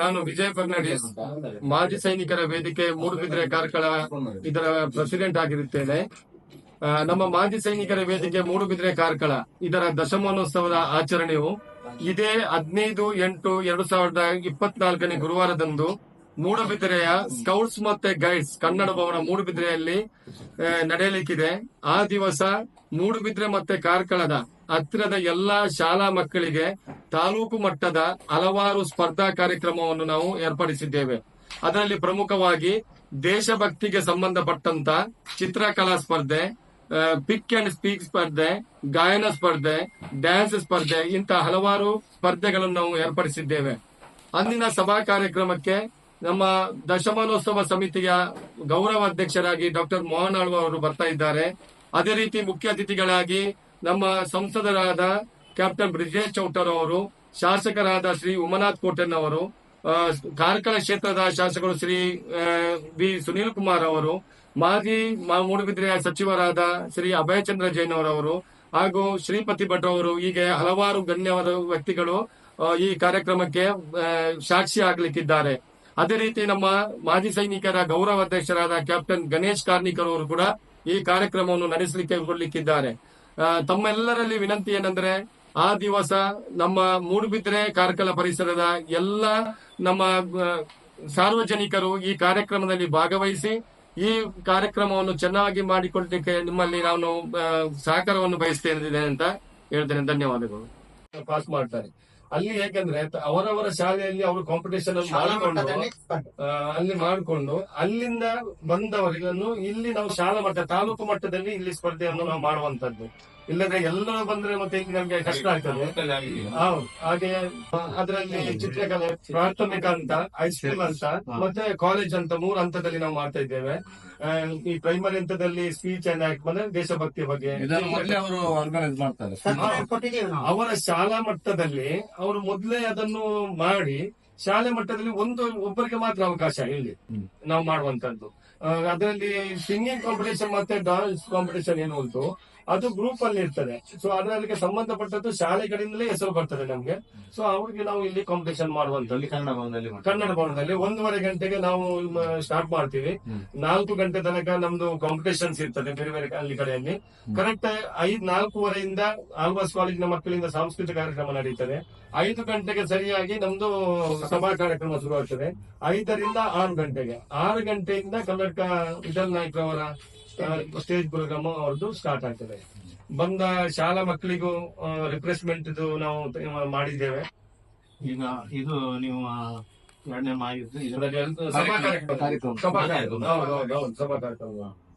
ನಾನು ವಿಜಯ್ ಫರ್ನಾಂಡಿಸ್ ಮಾಜಿ ಸೈನಿಕರ ವೇದಿಕೆ ಮೂಡುಬಿದ್ರೆ ಕಾರ್ಕಳ, ಇದರ ಪ್ರೆಸಿಡೆಂಟ್ ಆಗಿರುತ್ತೇನೆ. ನಮ್ಮ ಮಾಜಿ ಸೈನಿಕರ ವೇದಿಕೆ ಮೂಡುಬಿದ್ರೆ ಕಾರ್ಕಳ, ಇದರ ದಶಮಾನೋತ್ಸವದ ಆಚರಣೆಯು ಇದೇ ಹದಿನೈದು ಎಂಟು ಎರಡು ಸಾವಿರದ ಇಪ್ಪತ್ನಾಲ್ಕನೇ ಗುರುವಾರದಂದು ಮೂಡುಬಿದಿರೆಯ ಸ್ಕೌಟ್ಸ್ ಮತ್ತೆ ಗೈಡ್ಸ್ ಕನ್ನಡ ಭವನ ಮೂಡುಬಿದ್ರೆಯಲ್ಲಿ ನಡೆಯಲಿಕ್ಕಿದೆ. ಆ ದಿವಸ ಮೂಡುಬಿದ್ರೆ ಮತ್ತೆ ಕಾರ್ಕಳದ ಹತ್ತಿರದ ಎಲ್ಲಾ ಶಾಲಾ ಮಕ್ಕಳಿಗೆ ತಾಲೂಕು ಮಟ್ಟದ ಹಲವಾರು ಸ್ಪರ್ಧಾ ಕಾರ್ಯಕ್ರಮವನ್ನು ನಾವು ಏರ್ಪಡಿಸಿದ್ದೇವೆ. ಅದರಲ್ಲಿ ಪ್ರಮುಖವಾಗಿ ದೇಶಭಕ್ತಿಗೆ ಸಂಬಂಧಪಟ್ಟಂತ ಚಿತ್ರಕಲಾ ಸ್ಪರ್ಧೆ ಪಿಕ್ ಅಂಡ್ ಸ್ಪೀಕ್ ಸ್ಪರ್ಧೆ, ಗಾಯನ ಸ್ಪರ್ಧೆ ಡ್ಯಾನ್ಸ್ ಸ್ಪರ್ಧೆ, ಇಂತಹ ಹಲವಾರು ಸ್ಪರ್ಧೆಗಳನ್ನು ನಾವು ಏರ್ಪಡಿಸಿದ್ದೇವೆ. ಅಂದಿನ ಸಭಾ ಕಾರ್ಯಕ್ರಮಕ್ಕೆ ನಮ್ಮ ದಶಮಾನೋತ್ಸವ ಸಮಿತಿಯ ಗೌರವ ಅಧ್ಯಕ್ಷರಾಗಿ ಡಾಕ್ಟರ್ ಮೋಹನ್ ಆಳ್ವ ಅವರು ಬರ್ತಾ ಇದ್ದಾರೆ. ಅದೇ ರೀತಿ ಮುಖ್ಯ ಅತಿಥಿಗಳಾಗಿ ನಮ್ಮ ಸಂಸದರಾದ ಕ್ಯಾಪ್ಟನ್ ಬ್ರಿಜೇಶ್ ಚೌಟರ್ ಅವರು, ಶಾಸಕರಾದ ಶ್ರೀ ಉಮನಾಥ್ ಕೋಟೆನ್ ಅವರು ಕಾರ್ಕಳ ಕ್ಷೇತ್ರದ ಶಾಸಕರು ಶ್ರೀ ಬಿ ಸುನೀಲ್ ಕುಮಾರ್ ಅವರು, ಮಾಜಿ ಮೂಡುಬಿದ್ರೆಯ ಸಚಿವರಾದ ಶ್ರೀ ಅಭಯಚಂದ್ರ ಜೈನ್ ಅವರವರು ಹಾಗೂ ಶ್ರೀಪತಿ ಭಟ್ ಅವರು, ಹೀಗೆ ಹಲವಾರು ಗಣ್ಯವಾದ ವ್ಯಕ್ತಿಗಳು ಈ ಕಾರ್ಯಕ್ರಮಕ್ಕೆ ಸಾಕ್ಷಿ ಆಗ್ಲಿಕ್ಕಿದ್ದಾರೆ. ಅದೇ ರೀತಿ ನಮ್ಮ ಮಾಜಿ ಸೈನಿಕರ ಗೌರವ ಅಧ್ಯಕ್ಷರಾದ ಕ್ಯಾಪ್ಟನ್ ಗಣೇಶ್ ಕಾರ್ನಿಕರ್ ಅವರು ಕೂಡ ಈ ಕಾರ್ಯಕ್ರಮವನ್ನು ನಡೆಸಲಿಕ್ಕೆ ಕೊಡ್ಲಿಕ್ಕಿದ್ದಾರೆ ತಮ್ಮೆಲ್ಲರಲ್ಲಿ ವಿನಂತಿ ಏನಂದ್ರೆ, ಆ ದಿವಸ ನಮ್ಮ ಮೂಡುಬಿದ್ರೆ ಕಾರ್ಕಳ ಪರಿಸರದ ಎಲ್ಲ ನಮ್ಮ ಸಾರ್ವಜನಿಕರು ಈ ಕಾರ್ಯಕ್ರಮದಲ್ಲಿ ಭಾಗವಹಿಸಿ ಈ ಕಾರ್ಯಕ್ರಮವನ್ನು ಚೆನ್ನಾಗಿ ಮಾಡಿಕೊಳ್ಳಲಿಕ್ಕೆ ನಿಮ್ಮಲ್ಲಿ ನಾನು ಸಹಕಾರವನ್ನು ಬಯಸ್ತೇನೆ ಅಂತ ಹೇಳ್ತೇನೆ. ಧನ್ಯವಾದಗಳು. ಪಾಸ್ ಮಾಡ್ತಾರೆ. ಅಲ್ಲಿ ಹೇಗೆಂದ್ರೆ ಅವರವರ ಶಾಲೆಯಲ್ಲಿ ಅವರು ಕಾಂಪಿಟೇಷನ್ ಮಾಡಿಕೊಂಡು ಆ, ಅಲ್ಲಿ ಮಾಡಿಕೊಂಡು ಅಲ್ಲಿಂದ ಬಂದವರಿಗನ್ನು ಇಲ್ಲಿ ನಾವು ಶಾಲಾ ಮಟ್ಟ ತಾಲೂಕು ಮಟ್ಟದಲ್ಲಿ ಇಲ್ಲಿ ಸ್ಪರ್ಧೆಯನ್ನು ನಾವು ಮಾಡುವಂತದ್ದು ಇಲ್ಲದ್ರೆ ಎಲ್ಲರೂ ಬಂದ್ರೆ ಮತ್ತೆ ನಮ್ಗೆ ಕಷ್ಟ ಆಗ್ತದೆ. ಹೌದು ಹಾಗೆ ಅದರಲ್ಲಿ ಚಿತ್ರಕಲೆ ಪ್ರಾಥಮಿಕ ಅಂತ ಹೈಸ್ಕೂಲ್ ಅಂತ ಮತ್ತೆ ಕಾಲೇಜ್ ಅಂತ ಮೂರು ಹಂತದಲ್ಲಿ ನಾವು ಮಾಡ್ತಾ ಇದ್ದೇವೆ. ಈ ಪ್ರೈಮರಿ ಹಂತದಲ್ಲಿ ಸ್ಪೀಚ್ ಅಂಡ್ ಆಕ್ಟ್ ಬಂದ್ರೆ ದೇಶಭಕ್ತಿ ಬಗ್ಗೆ. ಅವರು ಆರ್ಗನೈಸ್ ಮಾಡ್ತಾರೆ. ಅವರ ಶಾಲಾ ಮಟ್ಟದಲ್ಲಿ ಅವರು ಮೊದಲೇ ಅದನ್ನು ಮಾಡಿ ಶಾಲೆ ಮಟ್ಟದಲ್ಲಿ ಒಂದು ಒಬ್ಬರಿಗೆ ಮಾತ್ರ ಅವಕಾಶ ಇಲ್ಲಿ ನಾವು ಮಾಡುವಂತದ್ದು ಅದರಲ್ಲಿ ಸಿಂಗಿಂಗ್ ಕಾಂಪಿಟೇಷನ್ ಮತ್ತೆ ಡಾನ್ಸ್ ಕಾಂಪಿಟೇಷನ್ ಏನು ಉಂಟು ಅದು ಗ್ರೂಪ್ ಅಲ್ಲಿ ಇರ್ತದೆ. ಸೊ ಅದರಲ್ಲಿ ಸಂಬಂಧಪಟ್ಟದ್ದು ಶಾಲೆಗಳಿಂದಲೇ ಹೆಸರು ಬರ್ತದೆ ನಮ್ಗೆ. ಸೊ ಅವ್ರಿಗೆ ನಾವು ಇಲ್ಲಿ ಕಾಂಪಿಟೇಷನ್ ಮಾಡುವಂತಲ್ಲಿ ಕನ್ನಡ ಭವನದಲ್ಲಿ. ಕನ್ನಡ ಭವನದಲ್ಲಿ ಒಂದೂವರೆ ಗಂಟೆಗೆ ನಾವು ಸ್ಟಾರ್ಟ್ ಮಾಡ್ತೀವಿ. ನಾಲ್ಕು ಗಂಟೆ ತನಕ ನಮ್ದು ಕಾಂಪಿಟೇಷನ್ಸ್ ಇರ್ತದೆ ಬೇರೆ ಬೇರೆ ಅಲ್ಲಿ ಕಡೆಯಲ್ಲಿ. ಕರೆಕ್ಟ್ ಐದ್ ನಾಲ್ಕೂವರೆಯಿಂದ ಆಲ್ವಾಸ್ ಕಾಲೇಜಿನ ಮಕ್ಕಳಿಂದ ಸಾಂಸ್ಕೃತಿಕ ಕಾರ್ಯಕ್ರಮ ನಡೀತದೆ. ಐದು ಗಂಟೆಗೆ ಸರಿಯಾಗಿ ನಮ್ದು ಸಭಾ ಕಾರ್ಯಕ್ರಮ ಶುರುವಾಗ್ತದೆ. ಐದರಿಂದ ಆರು ಗಂಟೆಗೆ. ಆರು ಗಂಟೆಯಿಂದ ಕನ್ನಡಕ ವಿಠಲ್ ನಾಯ್ಕರವರ ಸ್ಟೇಜ್ ಪ್ರೋಗ್ರಾಮ್ ಅವ್ರದ್ದು ಸ್ಟಾರ್ಟ್ ಆಗ್ತದೆ. ಬಂದ ಶಾಲಾ ಮಕ್ಕಳಿಗೂ ಇದು ನಾವು ಮಾಡಿದ್ದೇವೆ. ಈಗ ಇದು ನೀವು ಎರಡನೇ ಮಾಹಿತಿ. ಸಭಾ ಕಾರ್ಯಕ್ರಮ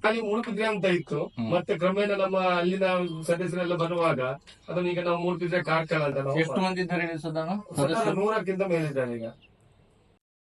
ಅಲ್ಲಿ ಮುಳುಕಿದ್ರೆ ಅಂತ ಇತ್ತು. ಮತ್ತೆ ಕ್ರಮೇಣ ನಮ್ಮ ಅಲ್ಲಿನ ಸದಸ್ಯರೆಲ್ಲ ಬರುವಾಗ ಅದನ್ನ ಈಗ ನಾವು ಮುಳುಕಿದ್ರೆ ಕಾರ್ಕಳ ಅಂತ ಎಷ್ಟು ಮಂದಿ ಇದ್ದಾರೆ ನೂರಕ್ಕಿಂತ ಮೇಲಿದ್ದಾರೆ ಈಗ.